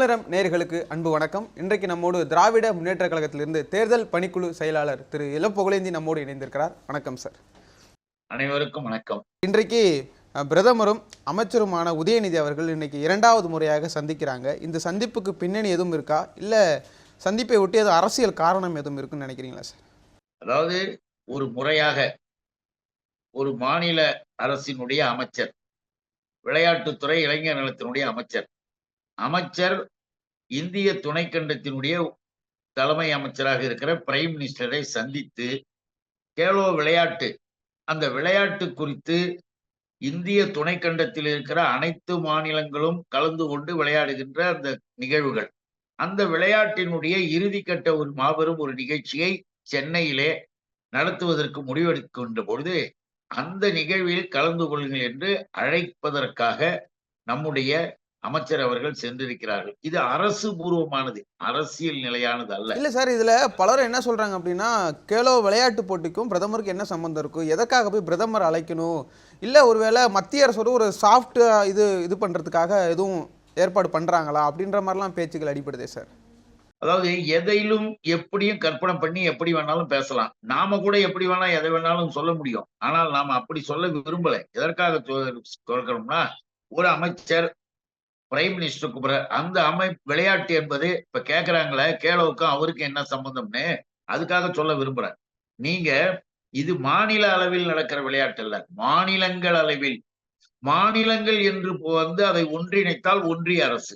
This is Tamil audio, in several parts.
தமிழரம் நேயர்களுக்கு அன்பு வணக்கம். இன்றைக்கு நம்மோடு திராவிட முன்னேற்ற கழகத்திலிருந்து தேர்தல் பணிக்குழு செயலாளர் திரு. இளப்புகழேந்தி நம்மோடு இணைந்திருக்கிறார். வணக்கம் சார். அனைவருக்கும் வணக்கம். இன்றைக்கு பிரதமரும் அமைச்சருமான உதயநிதி அவர்கள் இன்னைக்கு இரண்டாவது முறையாக சந்திக்கிறாங்க. இந்த சந்திப்புக்கு பின்னணி எதுவும் இருக்கா? இல்லை சந்திப்பை ஒட்டி அது அரசியல் காரணம் எதுவும் இருக்குன்னு நினைக்கிறீங்களா சார்? அதாவது ஒரு முறையாக ஒரு மாநில அரசினுடைய அமைச்சர் விளையாட்டுத்துறை இளைஞர் நலத்தினுடைய அமைச்சர் அமைச்சர் இந்திய துணைக்கண்டத்தினுடைய தலைமை அமைச்சராக இருக்கிற பிரைம் மினிஸ்டரை சந்தித்து கேலோ விளையாட்டு அந்த விளையாட்டு குறித்து இந்திய துணைக்கண்டத்தில் இருக்கிற அனைத்து மாநிலங்களும் கலந்து கொண்டு விளையாடுகின்ற அந்த நிகழ்வுகள். அந்த விளையாட்டினுடைய இறுதிக்கட்ட ஒரு மாபெரும் ஒரு நிகழ்ச்சியை சென்னையிலே நடத்துவதற்கு முடிவெடுக்கின்ற பொழுது அந்த நிகழ்வில் கலந்து கொள்ளுங்கள் என்று அழைப்பதற்காக நம்முடைய அமைச்சர் அவர்கள் சென்றிருக்கிறார்கள். இது அரசு பூர்வமானது அரசியல் நிலையானது அல்ல. இல்லை சார் இதில் பலரும் என்ன சொல்கிறாங்க அப்படின்னா கேலோ விளையாட்டு போட்டிக்கும் பிரதமருக்கு என்ன சம்மந்தம் இருக்கும் எதற்காக போய் பிரதமர் அழைக்கணும்? இல்லை ஒருவேளை மத்திய அரசோட ஒரு சாஃப்ட் இது இது பண்ணுறதுக்காக எதுவும் ஏற்பாடு பண்ணுறாங்களா அப்படின்ற மாதிரிலாம் பேச்சுக்கள் அடிப்படுதே சார். அதாவது எதையிலும் எப்படியும் கற்பனை பண்ணி எப்படி வேணாலும் பேசலாம். நாம கூட எப்படி வேணா எதை வேணாலும் சொல்ல முடியும். ஆனால் நாம அப்படி சொல்ல விரும்பல. எதற்காக சொ- சொல்றோம்னா ஒரு அமைச்சர் பிரைம் மினிஸ்டர் கூப்பிடுற அந்த அமை விளையாட்டு என்பது இப்ப கேக்குறாங்களே கேளவுக்கும் அவருக்கு என்ன சம்பந்தம்னு அதுக்காக சொல்ல விரும்புறேன். நீங்க இது மாநில அளவில் நடக்கிற விளையாட்டு அல்ல மாநிலங்கள் அளவில். மாநிலங்கள் என்று வந்து அதை ஒன்றிணைத்தால் ஒன்றிய அரசு.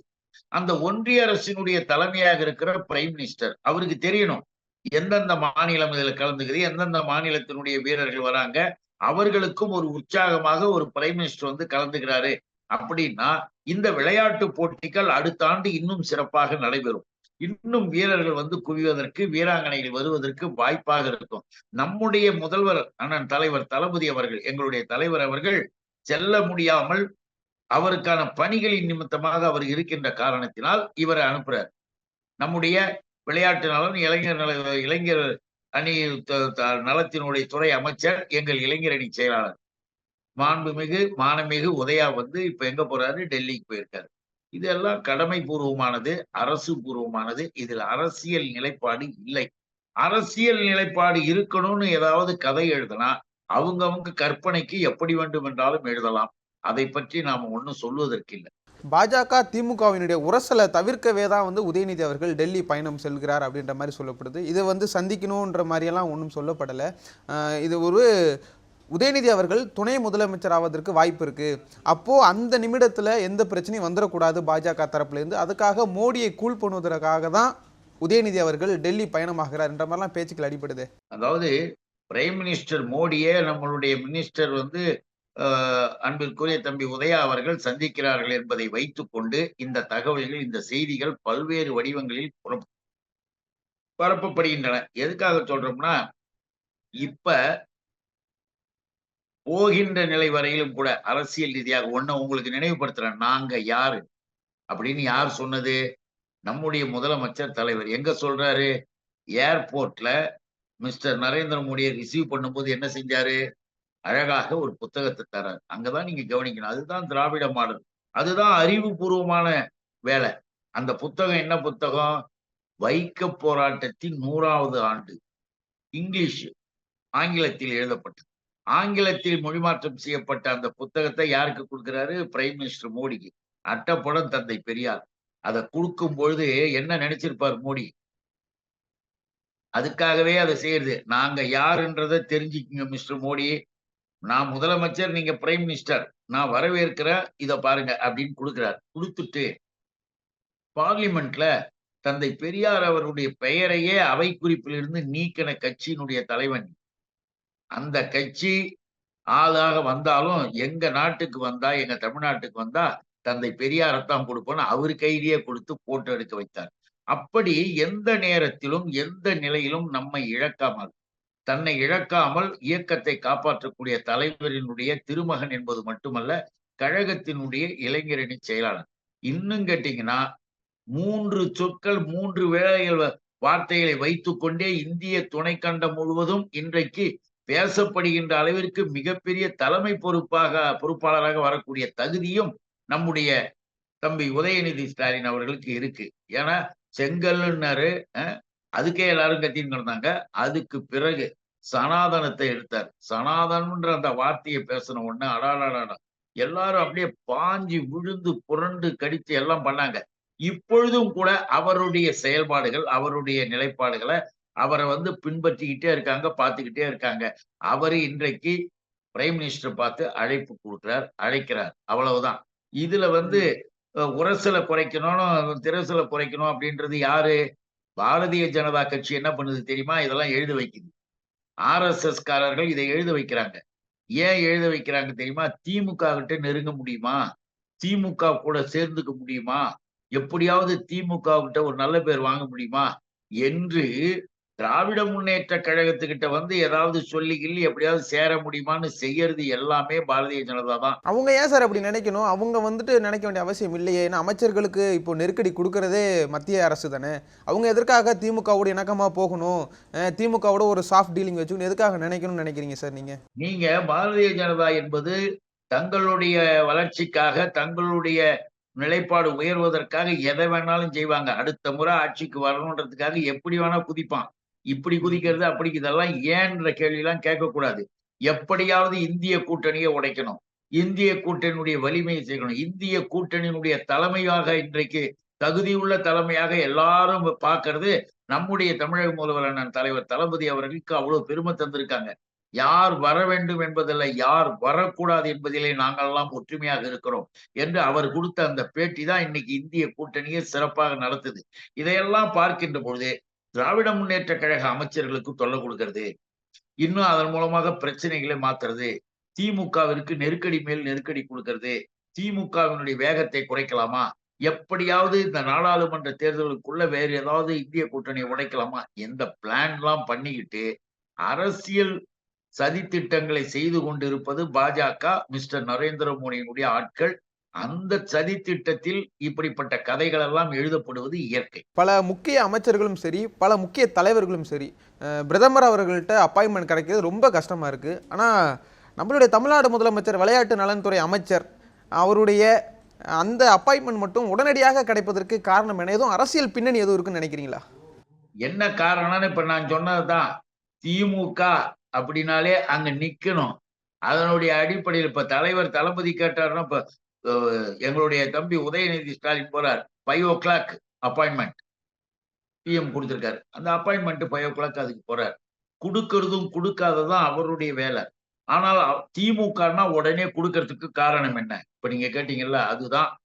அந்த ஒன்றிய அரசினுடைய தலைமையாக இருக்கிற பிரைம் மினிஸ்டர் அவருக்கு தெரியணும் எந்தெந்த மாநிலம் இதுல கலந்துக்குது எந்தெந்த மாநிலத்தினுடைய வீரர்கள் வராங்க அவர்களுக்கும் ஒரு உற்சாகமாக ஒரு பிரைம் மினிஸ்டர் வந்து கலந்துக்கிறாரு அப்படின்னா இந்த விளையாட்டு போட்டிகள் அடுத்த ஆண்டு இன்னும் சிறப்பாக நடைபெறும். இன்னும் வீரர்கள் வந்து குவிவதற்கு வீராங்கனைகள் வருவதற்கு வாய்ப்பாக இருக்கும். நம்முடைய முதல்வர் அண்ணன் தலைவர் தளபதி அவர்கள் எங்களுடைய தலைவர் அவர்கள் செல்ல முடியாமல் அவருக்கான பணிகளின் நிமித்தமாக அவர் இருக்கின்ற காரணத்தினால் இவரை அனுப்புறார். நம்முடைய விளையாட்டு நலன் இளைஞர் நல இளைஞர் அணி நலத்தினுடைய துறை அமைச்சர் எங்கள் இளைஞர் அணி செயலாளர். மாண்புமிகு மானமிகு உதயா வந்து இப்ப எங்க போறாரு? டெல்லிக்கு போயிருக்காரு. இதெல்லாம் கடமை பூர்வமானது அரசு பூர்வமானது இதில் அரசியல் நிலைப்பாடு இல்லை. அரசியல் நிலைப்பாடு இருக்கணும்னு ஏதாவது கதை எழுதினா அவங்கவுங்க கற்பனைக்கு எப்படி வேண்டும் என்றாலும் எழுதலாம். அதை பற்றி நாம் ஒன்றும் சொல்வதற்கு இல்லை பாஜக திமுகவினுடைய உரசலை தவிர்க்கவே தான் வந்து உதயநிதி அவர்கள் டெல்லி பயணம் செல்கிறார் அப்படின்ற மாதிரி சொல்லப்படுது. இதை வந்து சந்திக்கணுன்ற மாதிரியெல்லாம் ஒன்றும் சொல்லப்படலை. இது ஒரு உதயநிதி அவர்கள் துணை முதலமைச்சர் ஆவதற்கு வாய்ப்பு இருக்கு. அப்போ அந்த நிமிடத்துல எந்த பிரச்சனையும் வந்துடக்கூடாது பாஜக தரப்புலேருந்து. அதுக்காக மோடியை கூல் பண்ணுவதற்காக தான் உதயநிதி அவர்கள் டெல்லி பயணமாகிறார் என்ற மாதிரிலாம் பேச்சுக்கள் அடிப்படுது அதாவது பிரைம் மினிஸ்டர் மோடியே நம்மளுடைய மினிஸ்டர் வந்து அன்பிற்குரிய தம்பி உதயா அவர்கள் சந்திக்கிறார்கள் என்பதை வைத்துக்கொண்டு இந்த தகவல்கள் இந்த செய்திகள் பல்வேறு வடிவங்களில் பரப்பப்படுகின்றன. எதுக்காக சொல்றோம்னா இப்ப போகின்ற நிலை வரையிலும் கூட அரசியல் ரீதியாக ஒண்ணு உங்களுக்கு நினைவுபடுத்துறேன். நாங்க யாரு? அப்படின்னு யார் சொன்னது? நம்முடைய முதலமைச்சர் தலைவர் எங்க சொல்றாரு? ஏர்போர்ட்ல மிஸ்டர் நரேந்திர மோடியை ரிசீவ் பண்ணும்போது என்ன செஞ்சாரு? அழகாக ஒரு புத்தகத்தை தரார் அங்கதான் நீங்க கவனிக்கணும். அதுதான் திராவிட மாடல். அதுதான் அறிவுபூர்வமான வேலை. அந்த புத்தகம் என்ன புத்தகம்? வைக்க போராட்டத்தின் நூறாவது ஆண்டு. இங்கிலீஷ். ஆங்கிலத்தில் எழுதப்பட்டது. ஆங்கிலத்தில் மொழிமாற்றம் செய்யப்பட்ட அந்த புத்தகத்தை யாருக்கு கொடுக்கிறாரு? பிரைம் மினிஸ்டர் மோடிக்கு. அட்டப்படம் தந்தை பெரியார். அதை கொடுக்கும் பொழுது என்ன நினைச்சிருப்பார் மோடி? அதுக்காகவே அதை செய்யறது. நாங்க யாருன்றதை தெரிஞ்சுக்குங்க மிஸ்டர் மோடி. நான் முதலமைச்சர் நீங்க பிரைம் மினிஸ்டர் நான் வரவேற்கிறேன் இத பாருங்க அப்படின்னு கொடுக்குறார். கொடுத்துட்டு பார்லிமெண்ட்ல தந்தை பெரியார் அவருடைய பெயரையே அவை குறிப்பிலிருந்து நீக்கின கட்சியினுடைய தலைவன் அந்த கட்சி ஆளாக வந்தாலும் எங்க நாட்டுக்கு வந்தா எங்க தமிழ்நாட்டுக்கு வந்தா தந்தை பெரியாரத்தான் கொடுப்போம்னு அவர் கையிலேயே கொடுத்து போட்டோ எடுக்க வைத்தார். அப்படி எந்த நேரத்திலும் எந்த நிலையிலும் நம்மை இழக்காமல் தன்னை இழக்காமல் இயக்கத்தை காப்பாற்றக்கூடிய தலைவரினுடைய திருமகன் என்பது மட்டுமல்ல கழகத்தினுடைய இளைஞரணி செயலாளர். இன்னும் கேட்டீங்கன்னா மூன்று சொற்கள் மூன்று வேளைகள் வ- வார்த்தைகளை வைத்துக்கொண்டே இந்திய துணைக்கண்டம் முழுவதும் இன்றைக்கு பேசப்படுகின்ற அளவிற்கு மிகப்பெரிய தலைமை பொறுப்பாக பொறுப்பாளராக வரக்கூடிய தகுதியும் நம்முடைய தம்பி உதயநிதி ஸ்டாலின் அவர்களுக்கு இருக்கு. ஏன்னா செங்கல்லுன்னாரு அஹ், அதுக்கே எல்லாரும் கத்தின்னு கிடந்தாங்க. அதுக்கு பிறகு சனாதனத்தை எடுத்தார். சனாதனம்ன்ற அந்த வார்த்தையை பேசின உடனே அடாடாடா எல்லாரும் அப்படியே பாஞ்சி விழுந்து புரண்டு கடித்து எல்லாம் பண்ணாங்க. இப்பொழுதும் கூட அவருடைய செயல்பாடுகள் அவருடைய நிலைப்பாடுகளை அவரை வந்து பின்பற்றிக்கிட்டே இருக்காங்க பார்த்துக்கிட்டே இருக்காங்க. அவரு இன்றைக்கு பிரைம் மினிஸ்டர் பார்த்து அழைப்பு கொடுக்கிறார் அழைக்கிறார். அவ்வளவுதான். இதுல வந்து உரசலை குறைக்கணும் திரசலை குறைக்கணும் அப்படின்றது யாரு? பாரதிய ஜனதா கட்சி என்ன பண்ணுது தெரியுமா? இதெல்லாம் எழுத வைக்குது. ஆர்எஸ்எஸ் காரர்கள் இதை எழுத வைக்கிறாங்க. ஏன் எழுத வைக்கிறாங்க தெரியுமா? திமுக கிட்ட நெருங்க முடியுமா? திமுக கூட சேர்ந்துக்க முடியுமா? எப்படியாவது திமுக கிட்ட ஒரு நல்ல பேர் வாங்க முடியுமா? என்று திராவிட முன்னேற்ற கழகத்துக்கிட்ட வந்து ஏதாவது சொல்லி கிள்ளி எப்படியாவது சேர முடியுமான்னு செய்யறது எல்லாமே பாரதிய ஜனதா தான் அவங்க ஏன் சார் அப்படி நினைக்கணும்? அவங்க வந்துட்டு நினைக்க வேண்டிய அவசியம் இல்லையே. ஏன்னா அமைச்சர்களுக்கு இப்போ நெருக்கடி கொடுக்கறதே மத்திய அரசு தானே. அவங்க எதற்காக திமுகவோட இணக்கமாக போகணும்? திமுகவோட ஒரு சாஃப்ட் டீலிங் வச்சுக்கணும். எதுக்காக நினைக்கணும்னு நினைக்கிறீங்க சார் நீங்கள் நீங்க பாரதிய ஜனதா என்பது தங்களுடைய வளர்ச்சிக்காக தங்களுடைய நிலைப்பாடு உயர்வதற்காக எதை வேணாலும் செய்வாங்க. அடுத்த முறை ஆட்சிக்கு வரணுன்றதுக்காக எப்படி வேணா குதிப்பான். இப்படி குதிக்கிறது அப்படி இதெல்லாம் ஏன்ற கேள்வி எல்லாம் கேட்கக்கூடாது. எப்படியாவது இந்திய கூட்டணியை உடைக்கணும். இந்திய கூட்டணியுடைய வலிமையை செய்யணும் இந்திய கூட்டணியினுடைய தலைமையாக இன்றைக்கு தகுதியுள்ள தலைமையாக எல்லாரும் பார்க்கறது நம்முடைய தமிழக முதல்வர் அண்ணன் தலைவர் தளபதி அவர்களுக்கு அவ்வளவு பெருமை தந்திருக்காங்க. யார் வர வேண்டும் என்பதில்லை யார் வரக்கூடாது என்பதிலே நாங்கள்லாம் ஒற்றுமையாக இருக்கிறோம் என்று அவர் கொடுத்த அந்த பேட்டி தான் இன்னைக்கு இந்திய கூட்டணியை சிறப்பாக நடத்துது. இதையெல்லாம் பார்க்கின்ற பொழுது திராவிட முன்னேற்ற கழக அமைச்சர்களுக்கு தொல்லை கொடுக்கறது இன்னும் அதன் மூலமாக பிரச்சனைகளை மாத்துறது திமுகவிற்கு நெருக்கடி மேல் நெருக்கடி கொடுக்கறது திமுகவினுடைய வேகத்தை குறைக்கலாமா? எப்படியாவது இந்த நாடாளுமன்ற தேர்தலுக்குள்ள வேறு ஏதாவது இந்திய கூட்டணியை உடைக்கலாமா? எந்த பிளான்லாம் பண்ணிக்கிட்டு அரசியல் சதித்திட்டங்களை செய்து கொண்டிருப்பது பாஜக மிஸ்டர் நரேந்திர மோடியினுடைய ஆட்கள் அந்த சதித்திட்டத்தில் இப்படிப்பட்ட கதைகள் எல்லாம் எழுதப்படுவது இயற்கை. பல முக்கிய அமைச்சர்களும் சரி பல முக்கிய தலைவர்களும் சரி பிரதமர் அவர்கள்ட்ட அப்பாயின்மெண்ட் கிடைக்கிறது ரொம்ப கஷ்டமாக இருக்குது ஆனால் நம்மளுடைய தமிழ்நாடு முதலமைச்சர் விளையாட்டு நலன்துறை அமைச்சர் அவருடைய அந்த அப்பாயின்மெண்ட் மட்டும் உடனடியாக கிடைப்பதற்கு காரணம் என்ன? எதுவும் அரசியல் பின்னணி எதுவும் இருக்குன்னு நினைக்கிறீங்களா? என்ன காரணம்னு இப்ப நான் சொன்னதுதான். திமுக அப்படின்னாலே அங்க நிக்கணும். அதனுடைய அடிப்படையில் இப்ப தலைவர் தளபதி கேட்டாருன்னா இப்ப எங்களுடைய தம்பி உதயநிதி ஸ்டாலின் போறார். Five o'clock appointment PM கொடுத்துருக்காரு. அந்த அப்பாயின்மெண்ட் ஃபைவ் ஓ கிளாக் அதுக்கு போறார். கொடுக்கறதும் கொடுக்காததான் அவருடைய வேலை. ஆனால் திமுகனா திமுகன்னா உடனே கொடுக்கறதுக்கு காரணம் என்ன? இப்ப நீங்க கேட்டீங்கல்ல அதுதான்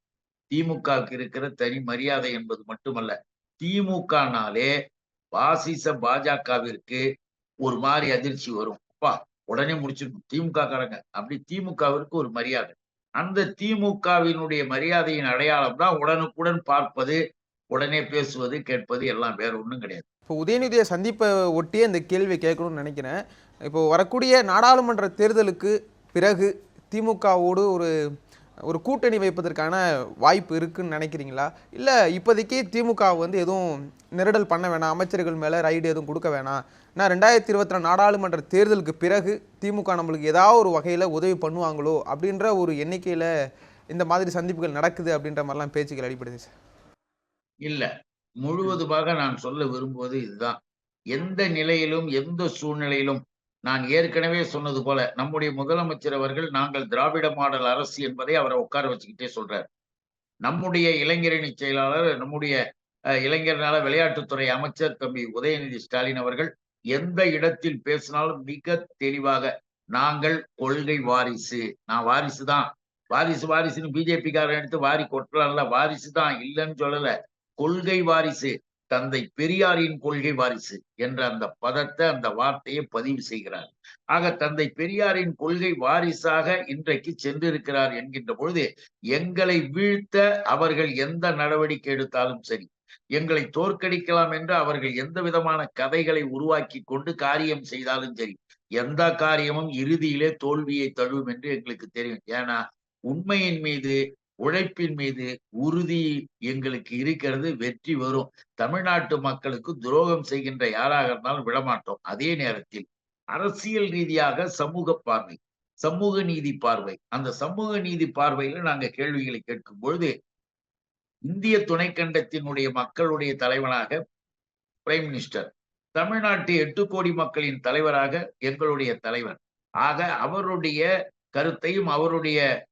திமுகவுக்கு இருக்கிற தனி மரியாதை என்பது மட்டுமல்ல. திமுகனாலே பாசிச பாஜகவிற்கு ஒரு மாதிரி அதிர்ச்சி வரும். அப்பா உடனே முடிச்சிடணும். திமுக காரங்க அப்படி திமுகவிற்கு ஒரு மரியாதை. அந்த திமுகவினுடைய மரியாதையின் அடையாளம் தான் உடனுக்குடன் பார்ப்பது உடனே பேசுவது கேட்பது எல்லாம் வேற ஒன்றும் கிடையாது. இப்போ உதயநிதியை சந்திப்பை ஒட்டியே இந்த கேள்வி கேட்கணும்னு நினைக்கிறேன். இப்போ வரக்கூடிய நாடாளுமன்ற தேர்தலுக்கு பிறகு திமுகவோடு ஒரு ஒரு கூட்டணி வைப்பதற்கான வாய்ப்பு இருக்குன்னு நினைக்கிறீங்களா? இல்லை இப்போதைக்கு திமுக வந்து எதுவும் நெருடல் பண்ண வேணாம் அமைச்சர்கள் மேலே ரைடு எதுவும் கொடுக்க வேணாம் நான் ரெண்டாயிரத்தி இருபத்தி ரெண்டு நாடாளுமன்ற தேர்தலுக்கு பிறகு திமுக நம்மளுக்கு ஏதாவது ஒரு வகையில் உதவி பண்ணுவாங்களோ அப்படின்ற ஒரு எண்ணிக்கையில் இந்த மாதிரி சந்திப்புகள் நடக்குது அப்படின்ற மாதிரிலாம் பேச்சுக்கள் அடிப்படுது சார். இல்லை. முழுவதுமாக நான் சொல்ல விரும்புவது இதுதான். எந்த நிலையிலும் எந்த சூழ்நிலையிலும் நான் ஏற்கனவே சொன்னது போல நம்முடைய முதலமைச்சர் அவர்கள் நாங்கள் திராவிட மாடல் அரசு என்பதை அவரை உட்கார வச்சுக்கிட்டே சொல்றார். நம்முடைய இளைஞரணி செயலாளர் நம்முடைய இளைஞர்னால விளையாட்டுத்துறை அமைச்சர் தம்பி உதயநிதி ஸ்டாலின் அவர்கள் எந்த இடத்தில் பேசினாலும் மிக தெளிவாக நாங்கள் கொள்கை வாரிசு. நான் வாரிசு தான். வாரிசு வாரிசுன்னு பிஜேபி காரன் எடுத்து வாரி கொட்டலாம்ல வாரிசு தான் இல்லைன்னு சொல்லல. கொள்கை வாரிசு தந்தை பெரியாரின் கொள்கை வாரிசு என்ற அந்த பதத்தை அந்த வார்த்தையை பதிவு செய்கிறார். ஆக தந்தை பெரியாரின் கொள்கை வாரிசாக இன்றைக்கு சென்றிருக்கிறார் என்கின்ற பொழுது எங்களை வீழ்த்த அவர்கள் எந்த நடவடிக்கை எடுத்தாலும் சரி எங்களை தோற்கடிக்கலாம் என்று அவர்கள் எந்த விதமான கதைகளை உருவாக்கி கொண்டு காரியம் செய்தாலும் சரி எந்த காரியமும் இறுதியிலே தோல்வியை தழுவும் என்று எங்களுக்கு தெரியும். ஏன்னா உண்மையின் மீது உழைப்பின் மீது உறுதி எங்களுக்கு இருக்கிறது வெற்றி வரும். தமிழ்நாட்டு மக்களுக்கு துரோகம் செய்கின்ற யாராக இருந்தாலும் விடமாட்டோம். அதே நேரத்தில் அரசியல் ரீதியாக சமூக பார்வை சமூக நீதி பார்வை. அந்த சமூக நீதி பார்வையில நாங்க கேள்விகளை கேட்கும் பொழுது இந்திய துணைக்கண்டத்தினுடைய மக்களுடைய தலைவனாக பிரைம் மினிஸ்டர் தமிழ்நாட்டு எட்டு கோடி மக்களின் தலைவராக எங்களுடைய தலைவர். ஆக அவருடைய கருத்தையும் அவருடைய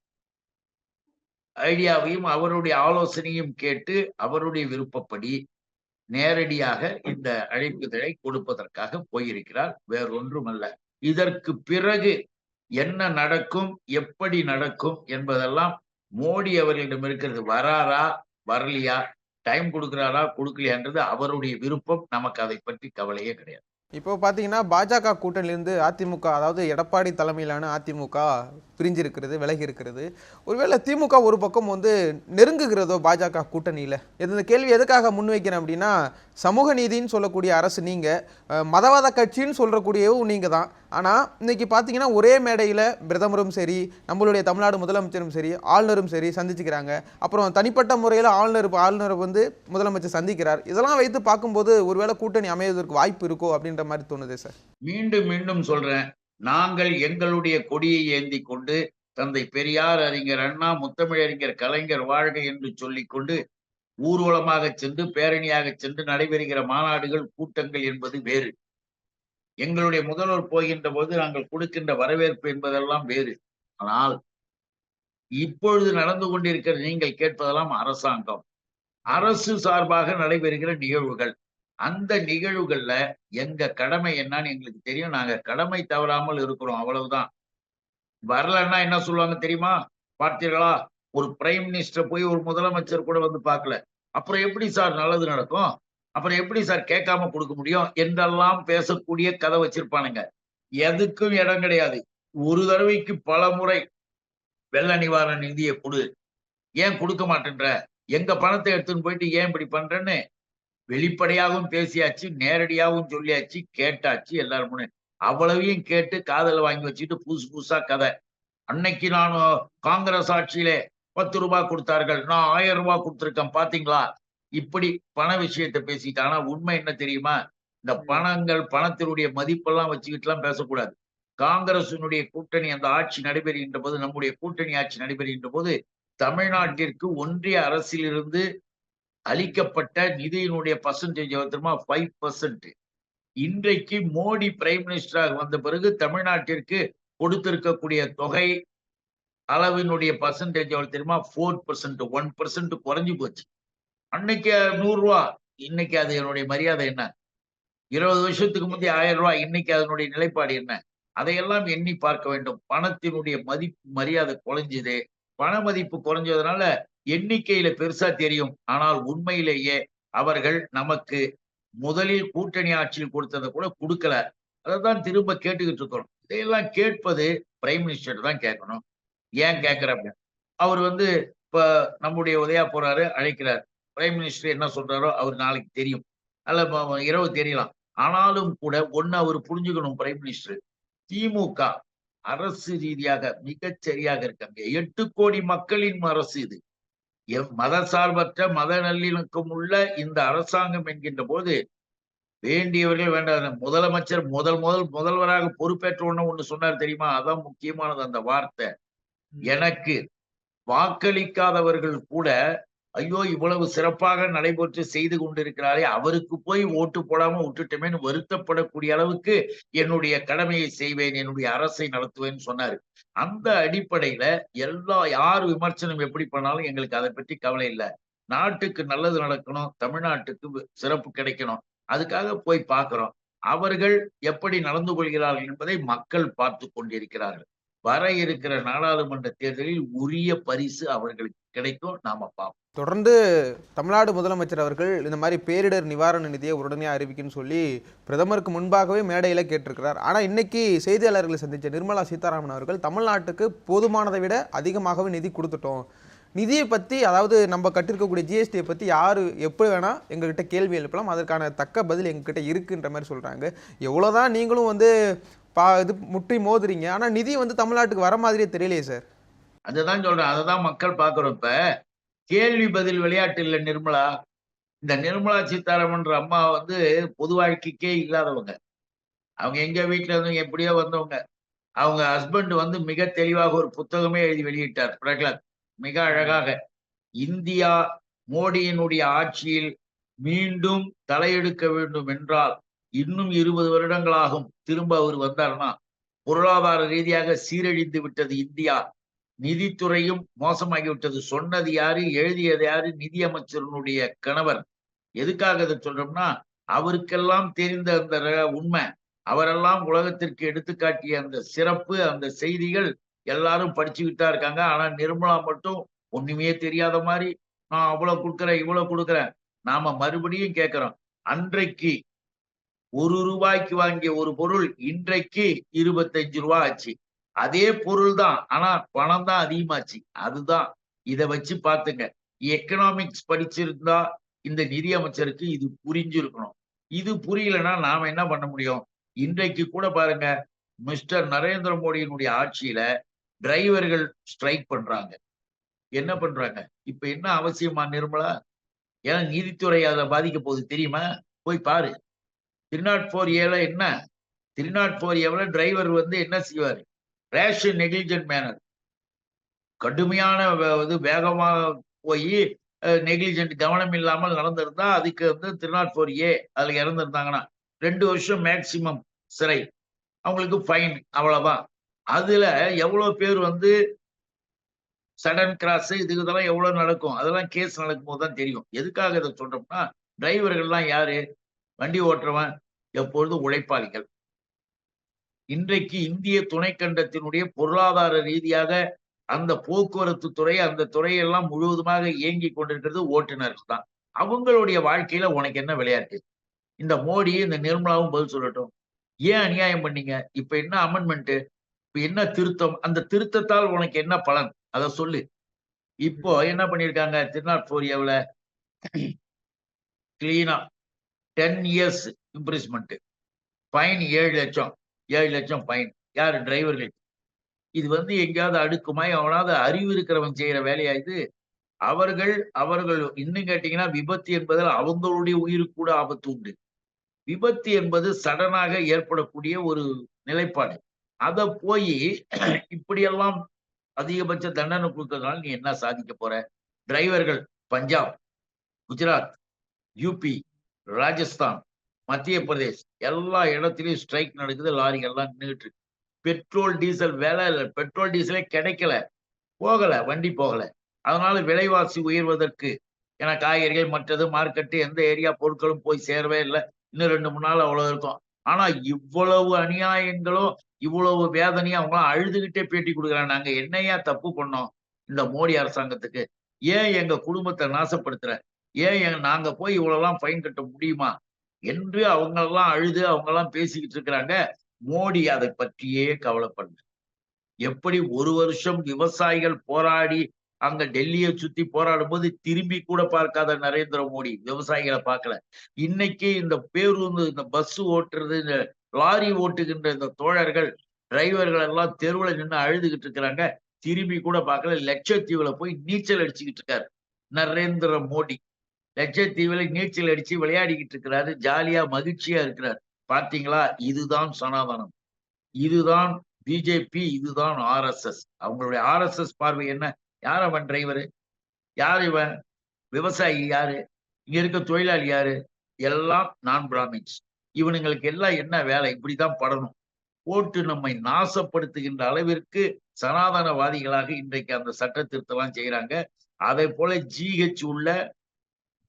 ஐடியாவையும் அவருடைய ஆலோசனையும் கேட்டு அவருடைய விருப்பப்படி நேரடியாக இந்த அழைப்புதழை கொடுப்பதற்காக போயிருக்கிறார். வேறொன்றுமல்ல. இதற்கு பிறகு என்ன நடக்கும் எப்படி நடக்கும் என்பதெல்லாம் மோடி அவர்களிடம் இருக்கிறது. வராரா? வரலையா? டைம் கொடுக்கிறாரா? கொடுக்கலையான்றது அவருடைய விருப்பம். நமக்கு அதை பற்றி கவலையே கிடையாது. இப்போ பார்த்தீங்கன்னா பாஜக கூட்டணியிலிருந்து அதிமுக அதாவது எடப்பாடி தலைமையிலான அதிமுக பிரிஞ்சிருக்கிறது விலகி இருக்கிறது ஒருவேளை திமுக ஒரு பக்கம் வந்து நெருங்குகிறதோ பாஜக கூட்டணியில்? இந்த கேள்வி எதுக்காக முன்வைக்கிறேன் அப்படின்னா சமூக நீதின்னு சொல்லக்கூடிய அரசு நீங்கள் மதவாத கட்சின்னு சொல்லக்கூடியவும் நீங்கள் தான். ஆனால் இன்னைக்கு பார்த்தீங்கன்னா ஒரே மேடையில் பிரதமரும் சரி நம்மளுடைய தமிழ்நாடு முதலமைச்சரும் சரி ஆளுநரும் சரி சந்திச்சுக்கிறாங்க. அப்புறம் தனிப்பட்ட முறையில் ஆளுநர் ஆளுநர் வந்து முதலமைச்சர் சந்திக்கிறார். இதெல்லாம் வைத்து பார்க்கும்போது ஒருவேளை கூட்டணி அமைவதற்கு வாய்ப்பு இருக்கோ அப்படின்ற மாதிரி தோணுது சார். மீண்டும் மீண்டும் சொல்கிறேன் நாங்கள் எங்களுடைய கொடியை ஏந்தி கொண்டு தந்தை பெரியார் அறிஞர் அண்ணா முத்தமிழறிஞர் கலைஞர் வாழ்க என்று சொல்லிக்கொண்டு ஊர்வலமாக சென்று பேரணியாக சென்று நடைபெறுகிற மாநாடுகள் கூட்டங்கள் என்பது வேறு. எங்களுடைய முதல்வர் போகின்ற போது நாங்கள் கொடுக்கின்ற வரவேற்பு என்பதெல்லாம் வேறு. ஆனால் இப்பொழுது நடந்து கொண்டிருக்கிற நீங்கள் கேட்பதெல்லாம் அரசாங்கம். அரசு சார்பாக நடைபெறுகிற நிகழ்வுகள். அந்த நிகழ்வுகள்ல எங்க கடமை என்னன்னு எங்களுக்கு தெரியும். நாங்க கடமை தவறாமல் இருக்கிறோம். அவ்வளவுதான். வரலன்னா என்ன சொல்லுவாங்க தெரியுமா? பார்த்தீர்களா? ஒரு பிரைம் மினிஸ்டர் போய் ஒரு முதலமைச்சர் கூட வந்து பார்க்கல. அப்புறம் எப்படி சார் நல்லது நடக்கும்? அப்புறம் எப்படி சார் கேட்காம கொடுக்க முடியும்? என்றெல்லாம் பேசக்கூடிய கதை வச்சிருப்பானுங்க. எதுக்கும் இடம் கிடையாது. ஒரு தடவைக்கு பல முறை வெள்ள நிவாரண நிதியை கொடு. ஏன் கொடுக்க மாட்டேன்ற? எங்க பணத்தை எடுத்துன்னு போயிட்டு ஏன் இப்படி பண்றேன்னு? வெளிப்படையாகவும் பேசியாச்சு நேரடியாகவும் சொல்லியாச்சு கேட்டாச்சு எல்லாரும் முன்னே அவ்வளவையும் கேட்டு காதல வாங்கி வச்சுட்டு புதுசு புதுசா கதை. அன்னைக்கு நான் காங்கிரஸ் ஆட்சியிலே பத்து ரூபாய் கொடுத்தார்கள். நான் ஆயிரம் ரூபாய் கொடுத்துருக்கேன் பாத்தீங்களா? இப்படி பண விஷயத்தை பேசிட்டு ஆனா உண்மை என்ன தெரியுமா? இந்த பணங்கள் பணத்தினுடைய மதிப்பெல்லாம் வச்சுக்கிட்டு எல்லாம் பேசக்கூடாது. காங்கிரசினுடைய கூட்டணி அந்த ஆட்சி நடைபெறுகின்ற போது நம்முடைய கூட்டணி ஆட்சி நடைபெறுகின்ற போது தமிழ்நாட்டிற்கு ஒன்றிய அரசிலிருந்து அளிக்கப்பட்ட நிதியினுடைய பர்சன்டேஜ் தெரியுமா? ஃபைவ் பர்சன்ட் இன்றைக்கு மோடி பிரைம் மினிஸ்டராக வந்த பிறகு தமிழ்நாட்டிற்கு கொடுத்திருக்கக்கூடிய தொகை அளவினுடைய பர்சன்டேஜ் எவ்வளவு தெரியுமா? ஃபோர் பர்சன்ட் ஒன் பர்சன்ட் குறைஞ்சு போச்சு. அன்னைக்கு நூறு ரூபா இன்னைக்கு அது என்னுடைய மரியாதை என்ன? இருபது வருஷத்துக்கு முந்தைய ஆயிரம் ரூபாய் இன்னைக்கு அதனுடைய நிலைப்பாடு என்ன? அதையெல்லாம் எண்ணி பார்க்க வேண்டும். பணத்தினுடைய மதிப்பு மரியாதை குறைஞ்சுது. பண மதிப்பு குறைஞ்சதுனால எண்ணிக்கையில பெருசா தெரியும். ஆனால் உண்மையிலேயே அவர்கள் நமக்கு முதலில் கூட்டணி ஆட்சியில் கொடுத்ததை கூட கொடுக்கல. அதைதான் திரும்ப கேட்டுக்கிட்டு இருக்கிறோம் இதையெல்லாம் கேட்பது பிரைம் மினிஸ்டர் தான் கேட்கணும். ஏன் கேட்கிற அவர் வந்து இப்ப நம்முடைய உதயா போறாரு அழைக்கிறார். பிரைம் மினிஸ்டர் என்ன சொல்றாரோ அவர் நாளைக்கு தெரியும். அல்ல இரவு தெரியலாம். ஆனாலும் கூட ஒன்னு அவர் புரிஞ்சுக்கணும் பிரைம் மினிஸ்டர் திமுக அரசு ரீதியாக மிகச் சரியாக இருக்காங்க எட்டு கோடி மக்களின் அரசு இது. மத சார்பற்ற மத நல்லிணக்கம் உள்ள இந்த அரசாங்கம் என்கின்ற போது வேண்டியவர்கள் வேண்டாம். முதலமைச்சர் முதல் முதல் முதல்வராக பொறுப்பேற்ற ஒண்ணு ஒண்ணு சொன்னார் தெரியுமா? அதான் முக்கியமானது அந்த வார்த்தை. எனக்கு வாக்களிக்காதவர்கள் கூட ஐயோ இவ்வளவு சிறப்பாக நடைபெற்று செய்து கொண்டிருக்கிறாரே அவருக்கு போய் ஓட்டு போடாம விட்டுட்டோமேன்னு வருத்தப்படக்கூடிய அளவுக்கு என்னுடைய கடமையை செய்வேன் என்னுடைய அரசை நடத்துவேன்னு சொன்னாரு. அந்த அடிப்படையில எல்லா யார் விமர்சனம் எப்படி பண்ணாலும் எங்களுக்கு அதை பற்றி கவலை இல்லை. நாட்டுக்கு நல்லது நடக்கணும் தமிழ்நாட்டுக்கு சிறப்பு கிடைக்கணும். அதுக்காக போய் பார்க்கிறோம். அவர்கள் எப்படி நடந்து கொள்கிறார்கள் என்பதை மக்கள் பார்த்து கொண்டிருக்கிறார்கள். வர இருக்கிற நாடாளுமன்ற தேர்தலில் உரிய பரிசு அவர்களுக்கு கிடைக்கும் நாம பார்ப்போம். தொடர்ந்து தமிழ்நாடு முதலமைச்சர் அவர்கள் இந்த மாதிரி பேரிடர் நிவாரண நிதியை உடனே அறிவிக்குன்னு சொல்லி பிரதமருக்கு முன்பாகவே மேடையில் கேட்டிருக்கிறார். ஆனால் இன்னைக்கு செய்தியாளர்களை சந்தித்த நிர்மலா சீதாராமன் அவர்கள் தமிழ்நாட்டுக்கு போதுமானதை விட அதிகமாகவே நிதி கொடுத்துட்டோம். நிதியை பற்றி அதாவது நம்ம கட்டிருக்கக்கூடிய ஜிஎஸ்டியை பற்றி யார் எப்படி வேணால் எங்ககிட்ட கேள்வி எழுப்பலாம். அதற்கான தக்க பதில் எங்ககிட்ட இருக்குன்ற மாதிரி சொல்கிறாங்க எவ்வளோதான் நீங்களும் வந்து பா இது முற்றி மோதுறீங்க. ஆனால் நிதி வந்து தமிழ்நாட்டுக்கு வர மாதிரியே தெரியலையே சார். அதுதான் சொல்றேன் அதை தான் மக்கள் பார்க்குறோம் இப்ப. கேள்வி பதில் விளையாட்டு இல்லை நிர்மலா. இந்த நிர்மலா சீதாராமன்ற அம்மா வந்து பொது வாழ்க்கைக்கே இல்லாதவங்க. அவங்க எங்க வீட்டுல இருந்தவங்க எப்படியோ வந்தவங்க. அவங்க ஹஸ்பண்ட் வந்து மிக தெளிவாக ஒரு புத்தகமே எழுதி வெளியிட்டார் பிரகலாத். மிக அழகாக. இந்தியா மோடியினுடைய ஆட்சியில் மீண்டும் தலையெடுக்க வேண்டும் என்றால் இன்னும் இருபது வருடங்களாகும் திரும்ப அவர் வந்தார்னா பொருளாதார ரீதியாக சீரழிந்து விட்டது இந்தியா. நிதித்துறையும் மோசமாகிவிட்டது. சொன்னது யாரு எழுதியது யாரு? நிதியமைச்சரனுடைய கணவர். எதுக்காக அதை சொல்றோம்னா அவருக்கெல்லாம் தெரிந்த அந்த உண்மை. அவரெல்லாம் உலகத்திற்கு எடுத்துக்காட்டிய அந்த சிறப்பு அந்த செய்திகள் எல்லாரும் படிச்சுக்கிட்டா இருக்காங்க. ஆனா நிர்மலா மட்டும் ஒண்ணுமே தெரியாத மாதிரி நான் அவ்வளவு கொடுக்குறேன் இவ்வளவு கொடுக்குறேன். நாம மறுபடியும் கேட்கிறோம் அன்றைக்கு ஒரு ரூபாய்க்கு வாங்கிய ஒரு பொருள் இன்றைக்கு இருபத்தஞ்சு ரூபாய் ஆச்சு. அதே பொருள் தான் ஆனா பணம் தான் அதிகமாச்சு. அதுதான். இதை வச்சு பாத்துங்க எக்கனாமிக்ஸ் படிச்சிருந்தா இந்த நிதி அமைச்சருக்கு இது புரிஞ்சிருக்கணும். இது புரியலன்னா நாம என்ன பண்ண முடியும்? இன்றைக்கு கூட பாருங்க மிஸ்டர் நரேந்திர மோடியினுடைய ஆட்சியில டிரைவர்கள் ஸ்ட்ரைக் பண்றாங்க. என்ன பண்றாங்க? இப்ப என்ன அவசியமா நிர்மலா? ஏன்னா நீதித்துறை அதுல பாதிக்க போகுது தெரியுமா? போய் பாரு. த்ரீ நாட் ஃபோர் ஏல என்ன? த்ரீ நாட் ஃபோர் ஏவில் டிரைவர் வந்து என்ன செய்வாரு? ரேஷ் நெக்லிஜென்ட் மேனர் கடுமையான வே- இது வேகமாக போய் நெக்லிஜென்ட் கவனம் இல்லாமல் நடந்திருந்தா அதுக்கு வந்து திருநாட் ஃபோர் ஏ அதில் இறந்துருந்தாங்கன்னா ரெண்டு வருஷம் மேக்சிமம் சிறை. அவங்களுக்கு ஃபைன் அவ்வளோதான் அதுல எவ்வளோ பேர் வந்து சடன் கிராஸ் இதுக்கு இதெல்லாம் எவ்வளோ நடக்கும் அதெல்லாம் கேஸ் நடக்கும்போது தான் தெரியும். எதுக்காக இதை சொல்றோம்னா டிரைவர்கள்லாம் யாரு? வண்டி ஓட்டுறவன் எப்பொழுதும் உழைப்பாளிகள். இன்றைக்கு இந்திய துணைக்கண்டத்தினுடைய பொருளாதார ரீதியாக அந்த போக்குவரத்து துறை அந்த துறையெல்லாம் முழுவதுமாக இயங்கி கொண்டிருக்கிறது ஓட்டுநர்கள் தான். அவங்களுடைய வாழ்க்கையில உனக்கு என்ன விளையாட்டு இந்த மோடி இந்த நிர்மலாவும் பதில் சொல்லட்டும். ஏன் அநியாயம் பண்ணீங்க? இப்ப என்ன அமெண்ட்மெண்ட் இப்ப என்ன திருத்தம்? அந்த திருத்தத்தால் உனக்கு என்ன பலன்? அத சொல்லு. இப்போ என்ன பண்ணிருக்காங்க? திருநாட் போரியாவில் கிளீனா டென் இயர்ஸ் இம்ப்ரூவ்மெண்ட் ஃபைன் ஏழு லட்சம். ஏழு லட்சம் ஃபைன் யார்? டிரைவர்கள் இது வந்து எங்கேயாவது அடுக்குமாய் அவனாவது அறிவு இருக்கிறவன் செய்கிற வேலையா இது? அவர்கள் அவர்கள் இன்னும் கேட்டீங்கன்னா விபத்து என்பதில் அவங்களுடைய உயிருக்கு கூட ஆபத்து உண்டு. விபத்து என்பது சடனாக ஏற்படக்கூடிய ஒரு நிலைப்பாடு. அதை போய் இப்படியெல்லாம் அதிகபட்ச தண்டனை கொடுக்கறதுனால நீ என்ன சாதிக்க போற? டிரைவர்கள் பஞ்சாப் குஜராத் யூபி ராஜஸ்தான் மத்திய பிரதேஷ் எல்லா இடத்துலயும் ஸ்ட்ரைக் நடக்குது லாரிகள்லாம் நின்றுட்டு இருக்கு. பெட்ரோல் டீசல் விலை இல்லை. பெட்ரோல் டீசலே கிடைக்கல. போகல வண்டி போகல. அதனால விலைவாசி உயர்வதற்கு ஏன்னா காய்கறிகள் மற்றது மார்க்கெட்டு எந்த ஏரியா பொருட்களும் போய் சேரவே இல்லை. இன்னும் ரெண்டு மூணு நாள் அவ்வளவு இருக்கும். ஆனா இவ்வளவு அநியாயங்களும் இவ்வளவு வேதனையும் அவங்களாம் அழுதுகிட்டே பேட்டி கொடுக்குறாங்க. நாங்க என்னையா தப்பு பண்ணோம்? இந்த மோடி அரசாங்கத்துக்கு. ஏன் எங்க குடும்பத்தை நாசப்படுத்துற? ஏன் எங்க- நாங்க போய் இவ்வளவுலாம் ஃபைன் கட்ட முடியுமா? என்று அவங்க எல்லாம் அழுது அவங்க எல்லாம் பேசிக்கிட்டு இருக்கிறாங்க. மோடி அதை பற்றியே கவலைப்படல எப்படி ஒரு வருஷம் விவசாயிகள் போராடி அங்க டெல்லியை சுத்தி போராடும் போது திரும்பி கூட பார்க்காத நரேந்திர மோடி விவசாயிகளை பார்க்கல. இன்னைக்கு இந்த பேருந்து இந்த பஸ் ஓட்டுறது இந்த லாரி ஓட்டுகின்ற இந்த தோழர்கள் டிரைவர்கள் எல்லாம் தெருவுல நின்று அழுதுகிட்டு இருக்கிறாங்க. திரும்பி கூட பார்க்கல. லட்சத்தீவுல போய் நீச்சல் அடிச்சுக்கிட்டு இருக்காரு நரேந்திர மோடி. லட்சத்தீவில் நீச்சல் அடிச்சு விளையாடிக்கிட்டு இருக்கிறாரு. ஜாலியா மகிழ்ச்சியா இருக்கிறார். பாத்தீங்களா இதுதான் சனாதனம். இதுதான் பிஜேபி இதுதான் ஆர்எஸ்எஸ் அவங்களுடைய ஆர்எஸ்எஸ் பார்வை என்ன? யார் அவன் டிரைவரு யார் இவன்? விவசாயி யாரு? இங்க இருக்க தொழிலாளி யாரு? எல்லாம் நான் பிராமின்ஸ் இவனுங்களுக்கு எல்லாம் என்ன வேலை? இப்படிதான் படணும். போட்டு நம்மை நாசப்படுத்துகின்ற அளவிற்கு சனாதனவாதிகளாக இன்றைக்கு அந்த சட்ட திருத்தம் செய்யறாங்க அதே போல ஜிஹெச் உள்ள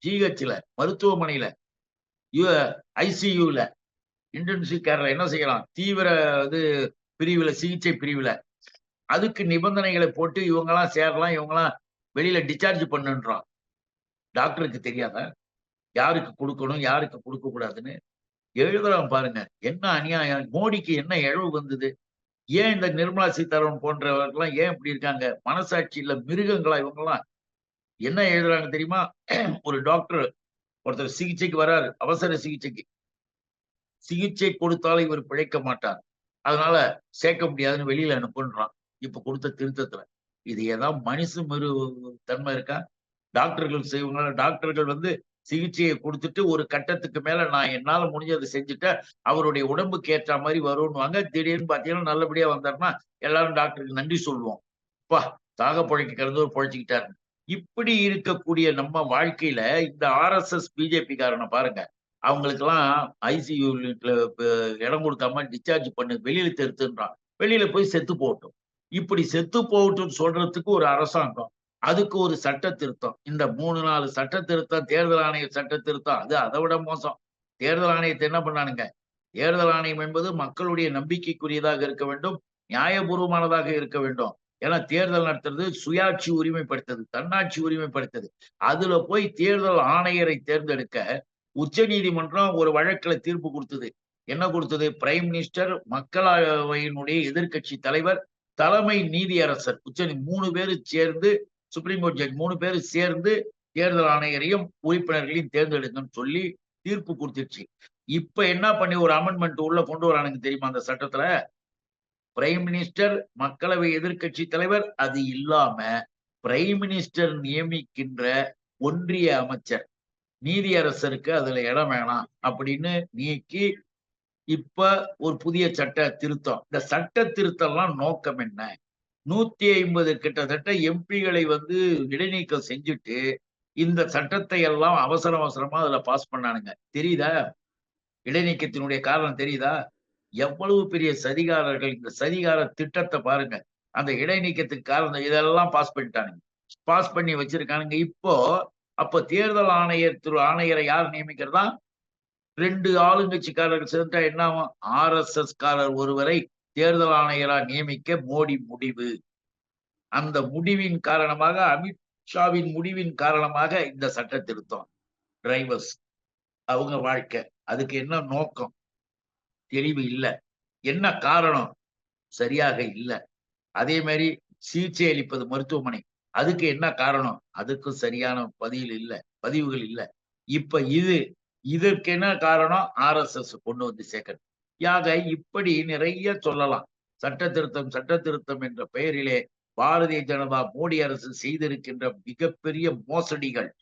ஜிஹெச்ல மருத்துவமனையில ஐசியூல இன்டென்சிவ் கேர்ல என்ன செய்யலாம்? தீவிர இது பிரிவுல சிகிச்சை பிரிவுல. அதுக்கு நிபந்தனைகளை போட்டு இவங்கெல்லாம் சேரலாம் இவங்கெல்லாம் வெளியில டிஸ்சார்ஜ் பண்ணுன்றான். டாக்டருக்கு தெரியாத யாருக்கு கொடுக்கணும் யாருக்கு கொடுக்க கூடாதுன்னு எழுதுறான் பாருங்க. என்ன அநியாயம்? மோடிக்கு என்ன இழவு வந்தது? ஏன் இந்த நிர்மலா சீதாராமன் போன்றவர்கள்லாம் ஏன் இப்படி இருக்காங்க? மனசாட்சி இல்ல மிருகங்களா இவங்கெல்லாம்? என்ன எழுதுறாங்க தெரியுமா? ஒரு டாக்டர் ஒருத்தர் சிகிச்சைக்கு வராரு அவசர சிகிச்சைக்கு. சிகிச்சை கொடுத்தாலும் இவர் பிழைக்க மாட்டார். அதனால சேர்க்க முடியாதுன்னு வெளியில அனுப்புன்றான். இப்ப கொடுத்த திருத்தத்துல. இது ஏதாவது மனுஷ மிரு தன்மை இருக்கா? டாக்டர்கள் செய்வாங்க டாக்டர்கள் வந்து சிகிச்சையை கொடுத்துட்டு ஒரு கட்டத்துக்கு மேல நான் என்னால முடிஞ்சதை செஞ்சுட்டேன் அவருடைய உடம்புக்கு ஏற்ற மாதிரி வரும்னுவாங்க. திடீர்னு பாத்தீங்கன்னா நல்லபடியா வந்தாருன்னா எல்லாரும் டாக்டருக்கு நன்றி சொல்லுவோம். பா தாக கிடந்து ஒரு பிழைச்சிக்கிட்டாரு இப்படி இருக்கக்கூடிய நம்ம வாழ்க்கையில இந்த ஆர்எஸ்எஸ் பிஜேபி காரனை பாருங்க. அவங்களுக்கெல்லாம் ஐசியூ இடம் கொடுக்காம டிஸ்சார்ஜ் பண்ணு வெளியில தெருத்துன்றான். வெளியில போய் செத்து போகட்டும். இப்படி செத்து போகட்டும் சொல்றதுக்கு ஒரு அரசாங்கம். அதுக்கு ஒரு சட்ட திருத்தம். இந்த மூணு நாலு சட்ட திருத்தம் தேர்தல் ஆணைய சட்ட திருத்தம் அது அதை விட மோசம். தேர்தல் ஆணையத்தை என்ன பண்ணானுங்க? தேர்தல் ஆணையம் என்பது மக்களுடைய நம்பிக்கைக்குரியதாக இருக்க வேண்டும் நியாயபூர்வமானதாக இருக்க வேண்டும். ஏன்னா தேர்தல் நடத்துறது சுயாட்சி உரிமைப்படுத்தது தன்னாட்சி உரிமைப்படுத்தது அதுல போய் தேர்தல் ஆணையரை தேர்ந்தெடுக்க உச்ச நீதிமன்றம் ஒரு வழக்குல தீர்ப்பு கொடுத்தது. என்ன கொடுத்தது? பிரைம் மினிஸ்டர் மக்களவையினுடைய எதிர்க்கட்சி தலைவர் தலைமை நீதியரசர். உச்ச மூணு பேர் சேர்ந்து சுப்ரீம் கோர்ட் ஜட்ஜ் மூணு பேர் சேர்ந்து தேர்தல் ஆணையரையும் உறுப்பினர்களையும் தேர்ந்தெடுங்கன்னு சொல்லி தீர்ப்பு கொடுத்துருச்சு இப்ப என்ன பண்ணி ஒரு அமெண்ட்மெண்ட் உள்ள கொண்டு வரானுங்க தெரியுமா அந்த சட்டத்துல? பிரைம் மினிஸ்டர் மக்களவை எதிர்க்கட்சி தலைவர் அது இல்லாம பிரைம் மினிஸ்டர் நியமிக்கின்ற ஒன்றிய அமைச்சர். நீதியரசருக்கு அதுல இடம் வேணாம் அப்படின்னு நீக்கி இப்ப ஒரு புதிய சட்ட திருத்தம். இந்த சட்ட திருத்தம்லாம் நோக்கம் என்ன? நூத்தி ஐம்பது கிட்டத்தட்ட எம்பிகளை வந்து இடைநீக்கம் செஞ்சுட்டு இந்த சட்டத்தை எல்லாம் அவசர அவசரமா அதுல பாஸ் பண்ணானுங்க. தெரியுதா? இடைநீக்கத்தினுடைய காரணம் தெரியுதா? எவ்வளவு பெரிய சதிகாரர்கள் இந்த சதிகார திட்டத்தை பாருங்க. அந்த இடைநீக்கத்துக்கு காரணம் இதெல்லாம் பாஸ் பண்ணிட்டானுங்க. பாஸ் பண்ணி வச்சிருக்கானுங்க. இப்போ அப்ப தேர்தல் ஆணையர் திரு ஆணையரை யார் நியமிக்கிறதா? ரெண்டு ஆளுங்கட்சிக்காரர்கள் சேர்ந்தா என்ன ஆகும்? ஆர்எஸ்எஸ் காரர் ஒருவரை தேர்தல் ஆணையரா நியமிக்க மோடி முடிவு. அந்த முடிவின் காரணமாக அமித்ஷாவின் முடிவின் காரணமாக இந்த சட்ட திருத்தம். டிரைவர்ஸ் அவங்க வாழ்க்கை. அதுக்கு என்ன நோக்கம்? தெளிவு இல்லை. என்ன காரணம்? சரியாக இல்லை. அதே மாதிரி சிகிச்சை அளிப்பது மருத்துவமனை. அதுக்கு என்ன காரணம்? அதுக்கும் சரியான பதில் இல்லை. பதிவுகள் இல்லை. இப்ப இது இதற்கு என்ன காரணம்? ஆர்எஸ்எஸ் கொண்டு வந்து சேர்க்கணும். யாக இப்படி நிறைய சொல்லலாம். சட்ட திருத்தம் சட்ட திருத்தம் என்ற பெயரிலே பாரதிய ஜனதா மோடி அரசு செய்திருக்கின்ற மிகப்பெரிய மோசடிகள்.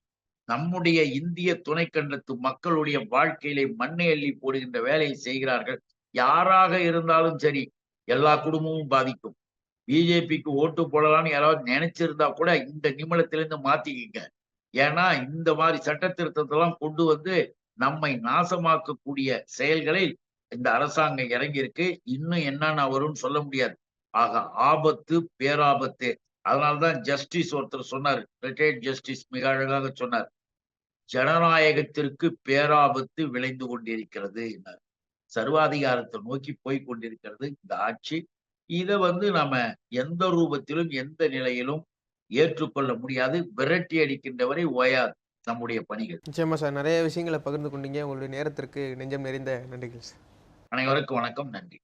நம்முடைய இந்திய துணைக்கண்டத்து மக்களுடைய வாழ்க்கையிலே மண்ணை அள்ளி போடுகின்ற வேலையை செய்கிறார்கள். யாராக இருந்தாலும் சரி எல்லா குடும்பமும் பாதிக்கும். பிஜேபிக்கு ஓட்டு போடலாம்னு யாராவது நினைச்சிருந்தா கூட இந்த நிமிடத்திலிருந்து மாத்திக்கிங்க. ஏன்னா இந்த மாதிரி சட்ட திருத்தத்தெல்லாம் கொண்டு வந்து நம்மை நாசமாக்கக்கூடிய செயல்களில் இந்த அரசாங்கம் இறங்கியிருக்கு. இன்னும் என்னென்ன வரும்னு சொல்ல முடியாது. ஆக ஆபத்து பேராபத்து. அதனால்தான் ஜஸ்டிஸ் ஒருத்தர் சொன்னார். ரிட்டையர்ட் ஜஸ்டிஸ் மிக அழகாக சொன்னார். ஜனநாயகத்திற்கு பேராபத்து விளைந்து கொண்டிருக்கிறது என்றார். சர்வாதிகாரத்தை நோக்கி போய் கொண்டிருக்கிறது இந்த ஆட்சி. இதை வந்து நாம எந்த ரூபத்திலும் எந்த நிலையிலும் ஏற்றுக்கொள்ள முடியாது. விரட்டி அடிக்கின்றவரை ஓயாது நம்முடைய பணிகள். நிச்சயமா சார். நிறைய விஷயங்களை பகிர்ந்து கொண்டீங்க. உங்களுடைய நேரத்திற்கு நெஞ்சம் நிறைந்த நன்றிகள் சார். அனைவருக்கும் வணக்கம். நன்றி.